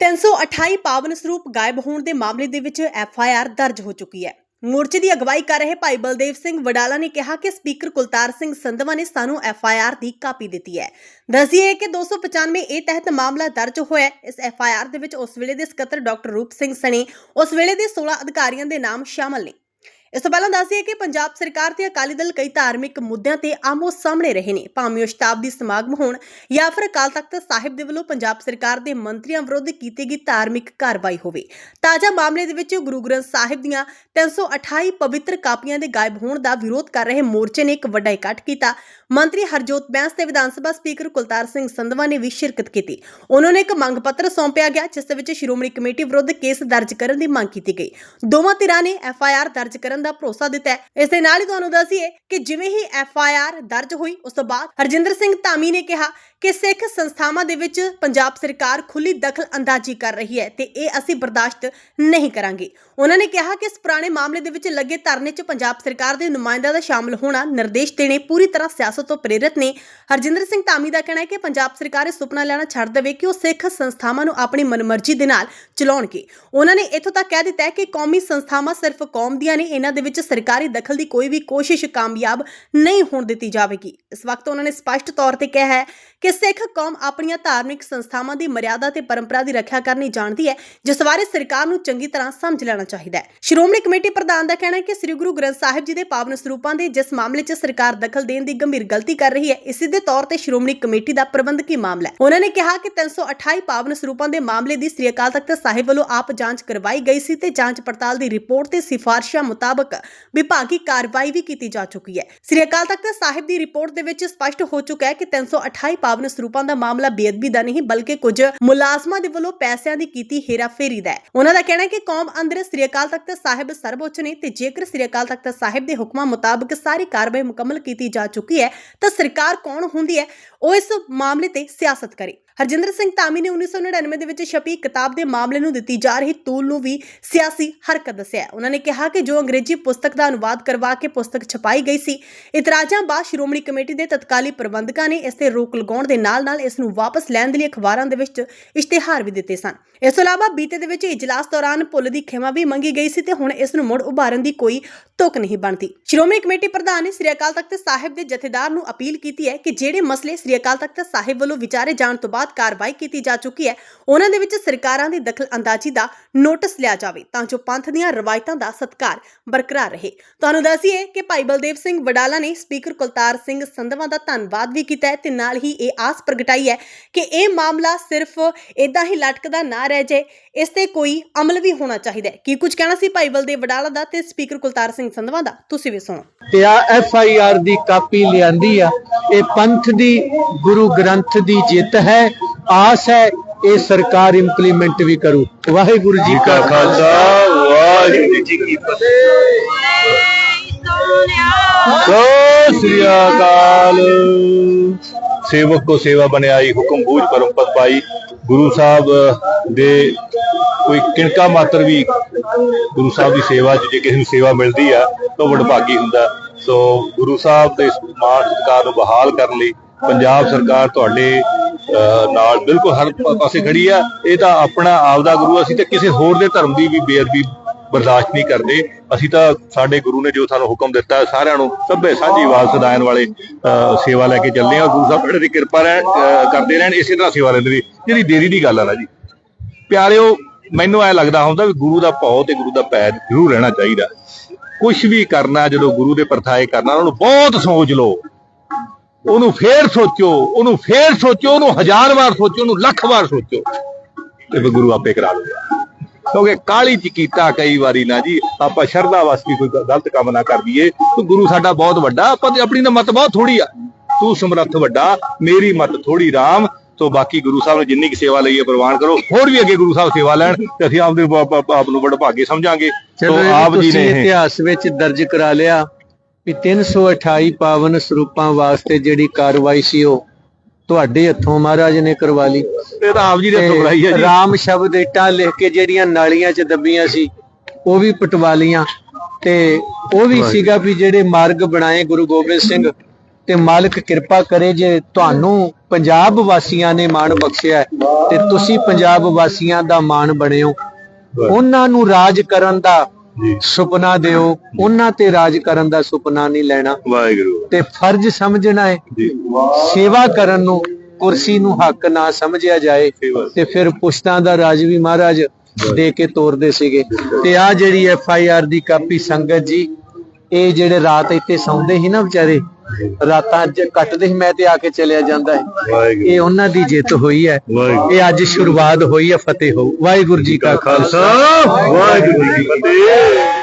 328 ਪਾਵਨ ਸਰੂਪ ਗਾਇਬ ਹੋਣ ਦੇ ਮਾਮਲੇ ਦੇ ਵਿੱਚ ਐਫ ਆਈ ਆਰ ਦਰਜ ਹੋ ਚੁੱਕੀ ਹੈ। ਮੋਰਚੇ ਦੀ ਅਗਵਾਈ ਕਰ ਰਹੇ ਭਾਈ ਬਲਦੇਵ ਸਿੰਘ ਵਡਾਲਾ ਨੇ ਕਿਹਾ ਕਿ ਸਪੀਕਰ ਕੁਲਤਾਰ ਸਿੰਘ ਸੰਧਵਾ ਨੇ ਸਾਨੂੰ ਐਫ ਆਈ ਆਰ ਦੀ ਕਾਪੀ ਦਿੱਤੀ ਹੈ। ਦੱਸੀਏ ਕਿ 295 ਏ ਤਹਿਤ ਮਾਮਲਾ ਦਰਜ ਹੋਇਆ ਇਸ ਐਫ ਆਈ ਆਰ ਦੇ ਵਿੱਚ ਉਸ ਵੇਲੇ ਦੇ ਸਕੱਤਰ ਡਾਕਟਰ ਰੂਪ ਸਿੰਘ ਸਣੇ, ਉਸ ਵੇਲੇ ਦੇ 16 ਅਧਿਕਾਰੀਆਂ ਦੇ ਨਾਮ ਸ਼ਾਮਲ ਨੇ। ਇਸ ਤੋਂ ਪਹਿਲਾਂ ਦੱਸੀਏ ਕਿ ਪੰਜਾਬ ਸਰਕਾਰ ਤੇ ਅਕਾਲੀ ਦਲ ਕਈ ਧਾਰਮਿਕ ਮੁੱਦਿਆਂ ਤੇ ਆਮੋ ਸਾਹਮਣੇ ਰਹੇ ਨੇ, ਭਾਵੇਂ ਉਹ ਸ਼ਤਾਬਦੀ ਸਮਾਗਮ ਹੋਣ ਜਾਂ ਫਿਰ ਅਕਾਲ ਤਖਤ ਸਾਹਿਬ ਦੇ ਵੱਲੋਂ ਪੰਜਾਬ ਸਰਕਾਰ ਦੇ ਮੰਤਰੀਆਂ ਵਿਰੁੱਧ ਕੀਤੀ ਗਈ ਧਾਰਮਿਕ ਕਾਰਵਾਈ ਹੋਵੇ। ਤਾਜ਼ਾ ਮਾਮਲੇ ਦੇ ਵਿੱਚ ਗੁਰੂ ਗ੍ਰੰਥ ਸਾਹਿਬ ਦੀਆਂ 328 ਪਵਿੱਤਰ ਕਾਪੀਆਂ ਦੇ ਗਾਇਬ ਹੋਣ ਦਾ ਵਿਰੋਧ ਕਰ ਰਹੇ ਮੋਰਚੇ ਨੇ ਇੱਕ ਵੱਡਾ ਇਕੱਠ ਕੀਤਾ। ਮੰਤਰੀ ਹਰਜੋਤ ਬੈਂਸ ਤੇ ਵਿਧਾਨ ਸਭਾ ਸਪੀਕਰ ਕੁਲਤਾਰ ਸਿੰਘ ਸੰਧਵਾ ਨੇ ਵੀ ਸ਼ਿਰਕਤ ਕੀਤੀ। ਉਹਨਾਂ ਨੇ ਇੱਕ ਮੰਗ ਪੱਤਰ ਸੌਂਪਿਆ ਗਿਆ, ਜਿਸ ਦੇ ਵਿੱਚ ਸ਼੍ਰੋਮਣੀ ਕਮੇਟੀ ਵਿਰੁੱਧ ਕੇਸ ਦਰਜ ਕਰਨ ਦੀ ਮੰਗ ਕੀਤੀ ਗਈ। ਦੋਵਾਂ ਧਿਰਾਂ ਨੇ ਐਫ ਆਈ ਆਰ ਦਰਜ ਕਰਨ ਦਾ ਭਰੋਸਾ ਦਿੱਤਾ ਹੈ। ਇਸ ਦੇ ਨਾਲ ਹੀ ਤੁਹਾਨੂੰ ਦੱਸੀਏ ਕਿ ਜਿਵੇਂ ਹੀ ਐਫ ਆਈ ਆਰ ਦਰਜ ਹੋਈ, ਉਸ ਤੋਂ ਬਾਅਦ ਹਰਜਿੰਦਰ ਸਿੰਘ ਧਾਮੀ ਨੇ ਕਿਹਾ ਕਿ ਸਿੱਖ ਸੰਸਥਾਵਾਂ ਦੇ ਵਿੱਚ ਪੰਜਾਬ ਸਰਕਾਰ ਖੁੱਲੀ ਦਖਲ ਅੰਦਾਜ਼ੀ ਕਰ ਰਹੀ ਹੈ ਤੇ ਇਹ ਅਸੀਂ ਬਰਦਾਸ਼ਤ ਨਹੀਂ ਕਰਾਂਗੇ। ਉਹਨਾਂ ਨੇ ਕਿਹਾ ਕਿ ਇਸ ਪੁਰਾਣੇ ਮਾਮਲੇ ਦੇ ਵਿੱਚ ਲੱਗੇ ਧਰਨੇ 'ਚ ਪੰਜਾਬ ਸਰਕਾਰ ਦੇ ਨੁਮਾਇੰਦਿਆਂ ਦਾ ਸ਼ਾਮਲ ਹੋਣਾ ਨਿਰਦੇਸ਼ ਦੇਣੇ ਪੂਰੀ ਤਰ੍ਹਾਂ ਸਿਆਸਤ ਤੋਂ ਪ੍ਰੇਰਿਤ ਨੇ। ਹਰਜਿੰਦਰ ਸਿੰਘ ਧਾਮੀ ਦਾ ਕਹਿਣਾ ਹੈ ਕਿ ਪੰਜਾਬ ਸਰਕਾਰ ਇਹ ਸੁਪਨਾ ਲੈਣਾ ਛੱਡ ਦੇਵੇ ਕਿ ਉਹ ਸਿੱਖ ਸੰਸਥਾਵਾਂ ਨੂੰ ਆਪਣੀ ਮਨਮਰਜ਼ੀ ਦੇ ਨਾਲ ਚਲਾਉਣਗੇ। ਉਹਨਾਂ ਨੇ ਇੱਥੋਂ ਤੱਕ ਕਹਿ ਦਿੱਤਾ ਹੈ ਕਿ ਕੌਮੀ ਸੰਸਥਾਵਾਂ ਸਿਰਫ ਕੌਮ ਦੀਆਂ ਨੇ, ਇਹਨਾਂ ਦੇ ਵਿੱਚ ਸਰਕਾਰੀ ਦਖਲ ਦੀ ਕੋਈ ਵੀ ਕੋਸ਼ਿਸ਼ ਕਾਮਯਾਬ ਨਹੀਂ ਹੋਣ ਦਿੱਤੀ ਜਾਵੇਗੀ। ਇਸ ਵਕਤ ਉਹਨਾਂ ਨੇ ਸਪਸ਼ਟ ਤੌਰ ਤੇ ਕਿਹਾ ਹੈ ਕਿ ਸਿੱਖ ਕੌਮ ਆਪਣੀਆਂ ਧਾਰਮਿਕ ਸੰਸਥਾਵਾਂ ਦੀ ਮਰਿਆਦਾ ਤੇ ਪਰੰਪਰਾ ਦੀ ਰੱਖਿਆ ਕਰਨੀ ਜਾਣਦੀ ਹੈ, ਜਿਸ ਬਾਰੇ ਸਰਕਾਰ ਨੂੰ ਚੰਗੀ ਤਰ੍ਹਾਂ ਸਮਝ ਲੈਣਾ ਚਾਹੀਦਾ ਹੈ। ਸ਼੍ਰੋਮਣੀ ਕਮੇਟੀ ਪ੍ਰਧਾਨ ਦਾ ਕਹਿਣਾ ਹੈ ਕਿ ਸ੍ਰੀ ਗੁਰੂ ਗ੍ਰੰਥ ਸਾਹਿਬ ਜੀ ਦੇ ਪਾਵਨ ਸਰੂਪਾਂ ਦੇ ਜਿਸ ਮਾਮਲੇ 'ਚ ਸਰਕਾਰ ਦਖਲ ਦੇਣ ਦੀ ਗੰਭੀਰ ਗਲਤੀ ਕਰ ਰਹੀ ਹੈ, ਇਸੇ ਦੇ ਤੌਰ ਤੇ ਸ਼੍ਰੋਮਣੀ ਕਮੇਟੀ ਦਾ ਪ੍ਰਬੰਧਕੀ ਮਾਮਲਾ ਹੈ। ਉਹਨਾਂ ਨੇ ਕਿਹਾ ਕਿ 328 ਪਾਵਨ ਸਰੂਪਾਂ ਦੇ ਮਾਮਲੇ ਦੀ ਸ੍ਰੀ ਅਕਾਲ ਤਖਤ ਸਾਹਿਬ ਵੱਲੋਂ ਆਪ ਜਾਂਚ ਕਰਵਾਈ ਗਈ ਸੀ ਤੇ ਜਾਂਚ ਪੜਤਾਲ ਦੀ ਰਿਪੋਰਟ ਤੇ ਸਿਫਾਰਸ਼ਾਂ ਮੁਤਾਬਕ ਵਿਭਾਗੀ ਕਾਰਵਾਈ ਵੀ ਕੀਤੀ ਜਾ ਚੁੱਕੀ ਹੈ। ਸ੍ਰੀ ਅਕਾਲ ਤਖਤ ਸਾਹਿਬ ਦੀ ਰਿਪੋਰਟ ਦੇ ਵਿੱਚ ਸਪਸ਼ਟ ਹੋ ਚੁੱਕਾ ਹੈ ਕਿ 328 ਪਾਵਨ ਸਰੂਪਾਂ ਦਾ ਮਾਮਲਾ ਬੇਅਦਬੀ ਦਾ ਨਹੀਂ, ਬਲਕਿ ਕੁਝ ਮੁਲਾਜ਼ਮਾਂ ਦੇ ਵੱਲੋਂ ਪੈਸਿਆਂ ਦੀ ਕੀਤੀ ਹੇਰਾਫੇਰੀ ਦਾ ਹੈ। ਉਹਨਾਂ ਦਾ ਕਹਿਣਾ ਹੈ ਕਿ ਕੌਮ ਅੰਦਰ ਸ੍ਰੀ ਅਕਾਲ ਤਖਤ ਸਾਹਿਬ ਸਰਵਉੱਚ ਨੇ ਤੇ ਜੇਕਰ ਸ੍ਰੀ ਅਕਾਲ ਤਖਤ ਸਾਹਿਬ ਦੇ ਹੁਕਮਾਂ ਮੁਤਾਬਕ ਸਾਰੀ ਕਾਰਵਾਈ ਮੁਕੰਮਲ ਕੀਤੀ ਜਾ ਚੁੱਕੀ ਹੈ, ਤਾਂ ਸਰਕਾਰ ਕੌਣ ਹੁੰਦੀ ਹੈ, ਉਹ ਇਸ ਮਾਮਲੇ ਤੇ ਸਿਆਸਤ ਕਰੇ। ਹਰਜਿੰਦਰ ਸਿੰਘ ਧਾਮੀ ਨੇ 1999 ਦੇ ਵਿੱਚ ਛਪੀ ਕਿਤਾਬ ਦੇ ਮਾਮਲੇ ਨੂੰ ਦਿੱਤੀ ਜਾ ਰਹੀ ਤੂਲ ਨੂੰ ਵੀ ਸਿਆਸੀ ਹਰਕਤ ਦੱਸਿਆ ਉਹਨਾਂ ਨੇ ਕਿਹਾ ਕਿ ਜੋ ਅੰਗਰੇਜ਼ੀ ਪੁਸਤਕ ਦਾ ਅਨੁਵਾਦ ਕਰਵਾ ਕੇ ਪੁਸਤਕ ਛਪਾਈ ਗਈ ਸੀ, ਇਤਰਾਜ਼ਾਂ ਬਾਅਦ ਸ਼੍ਰੋਮਣੀ ਕਮੇਟੀ ਦੇ ਤਤਕਾਲੀ ਪ੍ਰਬੰਧਕਾਂ ਨੇ ਇਸ ਤੇ ਰੋਕ ਲਗਾਉਣ ਦੇ ਨਾਲ-ਨਾਲ ਇਸ ਨੂੰ ਵਾਪਸ ਲੈਣ ਦੇ ਲਈ ਅਖਬਾਰਾਂ ਦੇ ਵਿੱਚ ਇਸ਼ਤਿਹਾਰ ਵੀ ਦਿੱਤੇ ਸਨ। ਇਸ ਤੋਂ ਇਲਾਵਾ ਬੀਤੇ ਦੇ ਵਿੱਚ ਇਜਲਾਸ ਦੌਰਾਨ ਪੁੱਲ ਦੀ ਖਿਮਾ ਵੀ ਮੰਗੀ ਗਈ ਸੀ ਤੇ ਹੁਣ ਇਸ ਨੂੰ ਮੁੜ ਉਭਾਰਨ ਦੀ ਕੋਈ ਤੁਕ ਨਹੀਂ ਬਣਦੀ। ਸ਼੍ਰੋਮਣੀ ਕਮੇਟੀ ਪ੍ਰਧਾਨ ਨੇ ਸ੍ਰੀ ਅਕਾਲ ਤਖਤ ਸਾਹਿਬ ਦੇ ਜਥੇਦਾਰ ਨੂੰ ਅਪੀਲ ਕੀਤੀ ਹੈ ਕਿ ਜਿਹੜੇ ਮਸਲੇ ਸ੍ਰੀ ਅਕਾਲ ਤਖਤ ਸਾਹਿਬ ਵੱਲੋਂ ਵਿਚਾਰੇ ਜਾਣ ਤੋਂ ਬਾਅਦ ਕਾਰਵਾਈ ਕੀਤੀ ਜਾ ਚੁੱਕੀ ਹੈ। ਉਹਨਾਂ ਦੇ ਵਿੱਚ ਸਰਕਾਰਾਂ ਦੀ ਦਖਲ ਦਾ ਨੋਟਿਸ ਲਿਆ ਜਾਵੇ ਤਾਂ ਜੋ ਪੰਥ ਦੀਆਂ ਰਵਾਇਤਾਂ ਦਾ ਸਤਕਾਰ ਬਰਕਰਾਰ ਰਹੇ। ਤੁਹਾਨੂੰ ਦੱਸੀਏ ਕਿ ਭਾਈ ਬਲਦੇਵ ਸਿੰਘ ਵਡਾਲਾ ਨੇ ਸਪੀਕਰ ਕੁਲਤਾਰ ਸਿੰਘ ਸੰਧਵਾ ਦਾ ਧੰਨਵਾਦ ਵੀ ਕੀਤਾ ਹੈ ਤੇ ਨਾਲ ਹੀ ਇਹ ਆਸ ਪ੍ਰਗਟਾਈ ਹੈ ਕਿ ਇਹ ਮਾਮਲਾ ਸਿਰਫ ਇਦਾਂ ਹੀ ਲਟਕਦਾ ਨਾ ਰਹਿ ਜਾਏ। ਇਸ ਤੇ ਕੋਈ ਅਮਲ ਵੀ ਹੋਣਾ ਚਾਹੀਦਾ ਹੈ। ਕੀ ਕੁਝ ਕਹਿਣਾ ਸੀ ਭਾਈ ਬਲਦੇਵ ਵਡਾਲਾ ਦਾ ਤੇ ਸਪੀਕਰ ਕੁਲਤਾਰ ਸਿੰਘ ਸੰਧਵਾ ਦਾ? ਤੁਸੀਂ ਵੀ ਸੁਣੋ। ਤੇ ਆ ਐਫ ਆਈ ਆਰ ਦੀ ਕਾਪੀ ਲਿਆਂਦੀ ਆ। ਇਹ ਪੰਥ ਦੀ, ਗੁਰੂ ਗ੍ਰੰਥ ਦੀ ਜਿੱਤ ਹੈ। ਆਸ ਹੈ ਇਹ ਸਰਕਾਰ ਇੰਪਲੀਮੈਂਟ ਵੀ ਕਰੂ। ਵਾਹਿਗੁਰੂ ਜੀ ਕਾ ਖਾਲਸਾ, ਵਾਹਿਗੁਰੂ ਜੀ ਕੀ ਫਤਿਹ। ਸਤਿ ਸ੍ਰੀ ਅਕਾਲ। ਸੇਵਕ ਕੋ ਸੇਵਾ ਬਣਾਈ ਹੁਕਮ ਬੂਝ ਪਰਮ ਪਦ ਪਾਈ। ਗੁਰੂ ਸਾਹਿਬ ਦੇ ਕੋਈ ਕਿਣਕਾ ਮਾਤਰ ਵੀ ਗੁਰੂ ਸਾਹਿਬ ਦੀ ਸੇਵਾ 'ਚ ਜੇ ਕਿਸੇ ਨੂੰ ਸੇਵਾ ਮਿਲਦੀ ਆ, ਤਾਂ ਉਹ ਵਡਭਾਗੀ ਹੁੰਦਾ। ਸੋ ਗੁਰੂ ਸਾਹਿਬ ਦੇ ਮਾਣ ਸਤਿਕਾਰ ਨੂੰ ਬਹਾਲ ਕਰਨ ਲਈ ਪੰਜਾਬ ਸਰਕਾਰ ਤੁਹਾਡੇ ਨਾਲ ਬਿਲਕੁਲ ਹਰ ਪਾਸੇ ਖੜੀ ਆ। ਇਹ ਤਾਂ ਆਪਣਾ ਆਪਦਾ ਗੁਰੂ ਅਸੀਂ ਤਾਂ ਕਿਸੇ ਹੋਰ ਦੇ ਧਰਮ ਦੀ ਵੀ ਬੇਅਦਬੀ ਬਰਦਾਸ਼ਤ ਨਹੀਂ ਕਰਦੇ। ਅਸੀਂ ਤਾਂ ਸਾਡੇ ਗੁਰੂ ਨੇ ਜੋ ਸਾਨੂੰ ਹੁਕਮ ਦਿੱਤਾ ਸਾਰਿਆਂ ਨੂੰ ਸਭੇ ਸਾਂਝੀ ਆਵਾਜ਼ ਸਦਾਇਨ ਵਾਲੇ ਅਹ, ਸੇਵਾ ਲੈ ਕੇ ਚੱਲਦੇ ਆ ਗੁਰੂ ਸਾਹਿਬ ਸਾਡੇ ਦੀ ਕਿਰਪਾ ਰਹਿਣ ਅਹ, ਕਰਦੇ ਰਹਿਣ ਇਸੇ ਤਰ੍ਹਾਂ ਸੇਵਾ ਲੈਂਦੇ ਰਹੀ ਜਿਹੜੀ ਦੇਰੀ ਦੀ ਗੱਲ ਆ ਨਾ ਜੀ। ਪਿਆਰਿਓ ਮੈਨੂੰ ਐ ਲੱਗਦਾ ਹੁੰਦਾ ਵੀ ਗੁਰੂ ਦਾ ਭਾਉ ਤੇ ਗੁਰੂ ਦਾ ਪੈਰ ਜ਼ਰੂਰ ਰਹਿਣਾ ਚਾਹੀਦਾ। ਕੁਝ ਵੀ ਕਰਨਾ ਜਦੋਂ ਗੁਰੂ ਦੇ ਪਰਥਾਏ ਕਰਨਾ ਉਹਨੂੰ ਬਹੁਤ ਸੋਚ ਲਓ। ਉਹਨੂੰ ਫੇਰ ਸੋਚੋ ਉਹਨੂੰ ਫੇਰ ਸੋਚੋ ਉਹਨੂੰ ਹਜ਼ਾਰ ਵਾਰ ਸੋਚੋ ਉਹਨੂੰ ਲੱਖ ਵਾਰ ਸੋਚੋ। ਤੇ ਫਿਰ ਗੁਰੂ ਆਪੇ ਕਰਾ ਲਊਗਾ ਕਿਉਂਕਿ ਕਾਲੀ ਚ ਕੀਤਾ ਕਈ ਵਾਰੀ ਨਾ ਜੀ ਆਪਾਂ ਸ਼ਰਧਾ ਵਾਸਤੇ ਕੋਈ ਗਲਤ ਕੰਮ ਨਾ ਕਰ ਦਈਏ। ਤੂੰ ਗੁਰੂ ਸਾਡਾ ਬਹੁਤ ਵੱਡਾ ਆਪਾਂ ਤੇ ਆਪਣੀ ਤਾਂ ਮਤ ਬਹੁਤ ਥੋੜੀ ਆ। ਤੂੰ ਸਮਰੱਥ ਵੱਡਾ ਮੇਰੀ ਮਤ ਥੋੜੀ ਰਾਮ ਸੋ ਬਾਕੀ ਗੁਰੂ ਸਾਹਿਬ ਨੇ ਜਿੰਨੀ ਕੀ ਸੇਵਾ ਲਈ ਹੈ ਪ੍ਰਵਾਨ ਕਰੋ। ਹੋਰ ਵੀ ਅੱਗੇ ਗੁਰੂ ਸਾਹਿਬ ਸੇਵਾ ਲੈਣ ਤੇ ਅਸੀਂ ਆਪ- ਆਪ ਆਪ ਨੂੰ ਬੜਾ ਭਾਗੇ ਸਮਝਾਂਗੇ। ਇਹ ਆਪ ਜੀ ਨੇ ਇਤਿਹਾਸ ਵਿੱਚ ਦਰਜ ਕਰਾ ਲਿਆ ਵੀ 328 ਪਾਵਨ ਸਰੂਪਾਂ ਵਾਸਤੇ ਜਿਹੜੀ ਕਾਰਵਾਈ ਸੀ ਉਹ ਤੁਹਾਡੇ ਹੱਥੋਂ ਮਹਾਰਾਜ ਨੇ ਕਰਵਾ ਲਈ। ਇਹ ਤਾਂ ਆਪ ਜੀ ਦੇ ਹੱਥੋਂ ਕਰਾਈ ਹੈ ਜੀ। ਰਾਮ ਸ਼ਬਦ ਇੱਟਾਂ ਲਿਖ ਕੇ ਜਿਹੜੀਆਂ ਨਾਲੀਆਂ 'ਚ ਦੱਬੀਆਂ ਸੀ ਉਹ ਵੀ ਪਟਵਾ ਲੀਆਂ ਤੇ ਉਹ ਵੀ ਸੀਗਾ ਵੀ ਜਿਹੜੇ ਮਾਰਗ ਬਣਾਏ ਗੁਰੂ ਗੋਬਿੰਦ ਸਿੰਘ ਤੇ ਮਾਲਕ ਕਿਰਪਾ ਕਰੇ ਜੇ ਤੁਹਾਨੂੰ ਪੰਜਾਬ ਵਾਸੀਆਂ ਨੇ ਮਾਣ ਬਖਸ਼ਿਆ ਤੇ ਤੁਸੀਂ ਪੰਜਾਬ ਵਾਸੀਆਂ ਦਾ ਮਾਣ ਬਣੇ ਹੋ ਉਹਨਾਂ ਨੂੰ ਰਾਜ ਕਰਨ ਦਾ ਜੀ। ਸੁਪਨਾ ਦਿਓ ਉਹਨਾਂ ਤੇ ਰਾਜ ਕਰਨ ਦਾ ਸੁਪਨਾ ਨਹੀਂ ਲੈਣਾ। ਵਾਹਿਗੁਰੂ। ਤੇ ਫਰਜ਼ ਸਮਝਣਾ ਹੈ। ਜੀ। ਸੇਵਾ ਕਰਨ ਨੂੰ ਕੁਰਸੀ ਨੂੰ ਹੱਕ ਨਾ ਸਮਝਿਆ ਜਾਏ। ਤੇ ਫਿਰ ਪੁਸ਼ਤਾਂ ਦਾ ਰਾਜ ਵੀ ਮਹਾਰਾਜ ਦੇ ਕੇ ਤੋਰਦੇ ਸੀਗੇ। ਤੇ ਆ ਜਿਹੜੀ ਐਫ ਆਈ ਆਰ ਦੀ ਕਾਪੀ ਸੰਗਤ ਜੀ ਇਹ ਜਿਹੜੇ ਰਾਤ ਇੱਥੇ ਸੌਂਦੇ ਸੀ ਨਾ ਵਿਚਾਰੇ ਰਾਤਾਂ ਅੱਜ ਕੱਟਦੇ ਸੀ ਮੈਂ ਤੇ ਆ ਕੇ ਚਲਿਆ ਜਾਂਦਾ ਹੈ। ਇਹ ਉਹਨਾਂ ਦੀ ਜਿੱਤ ਹੋਈ ਹੈ। ਇਹ ਅੱਜ ਸ਼ੁਰੂਆਤ ਹੋਈ ਹੈ ਫਤਿਹ ਹੋ। ਵਾਹਿਗੁਰੂ ਜੀ ਕਾ ਖਾਲਸਾ। ਵਾਹਿਗੁਰੂ ਜੀ ਕੀ ਫਤਿਹ।